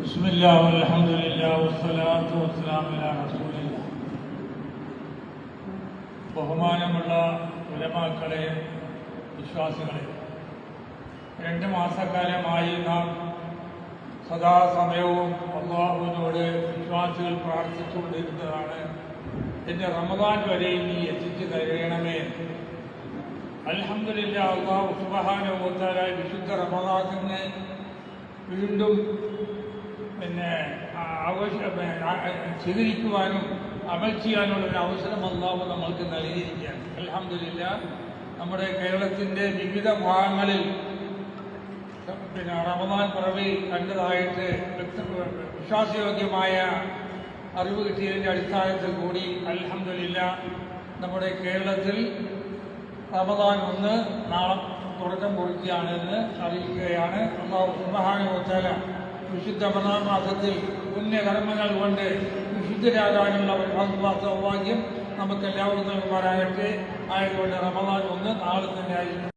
بسم الله والحمد لله والصلاة والسلام على رسول الله ബഹുമാനമുള്ള ഉലമാക്കളെ വിശ്വാസികളെ രണ്ട് മാസക്കാലമായി നാം സദാസമയവും അള്ളാഹുവിനോട് വിശ്വാസികൾ പ്രാർത്ഥിച്ചുകൊണ്ടിരുന്നതാണ് എൻ്റെ റമദാൻ വരെ നീ എത്തിച്ചു തരയണമേ അൽഹംദുലില്ല അള്ളാഹു സുബഹാനുഭവത്താലായി വിശുദ്ധ റമദാനിന് വീണ്ടും പിന്നെ ആഘോഷ സ്വീകരിക്കുവാനും അമൽ ചെയ്യാനുള്ള ഒരു അവസരം അള്ളാഹു നമ്മൾക്ക് നൽകിയിരിക്കുകയാണ്. അലഹമില്ല നമ്മുടെ കേരളത്തിന്റെ വിവിധ ഭാഗങ്ങളിൽ പിന്നെ റമദാൻ പിറവി കണ്ടതായിട്ട് വിശ്വാസയോഗ്യമായ അറിവ് കിട്ടിയതിന്റെ അടിസ്ഥാനത്തിൽ കൂടി അലഹമില്ല നമ്മുടെ കേരളത്തിൽ റമദാൻ ഒന്ന് നാളെ തുടക്കം കുറിക്കുകയാണെന്ന് അറിയിക്കുകയാണ്. അള്ളാഹു സുബ്ഹാനഹു വിശുദ്ധ മനോമാസത്തിൽ മാസത്തിൽ പുണ്യകർമ്മങ്ങൾ കൊണ്ട് വിശുദ്ധരാകാനുള്ള സൗഭാഗ്യം നമുക്ക് എല്ലാവർക്കും നൽകുമാറാകട്ടെ. ആയതുകൊണ്ട് റമദാൻ ഒന്ന് നാളെ തന്നെ ആയിരിക്കും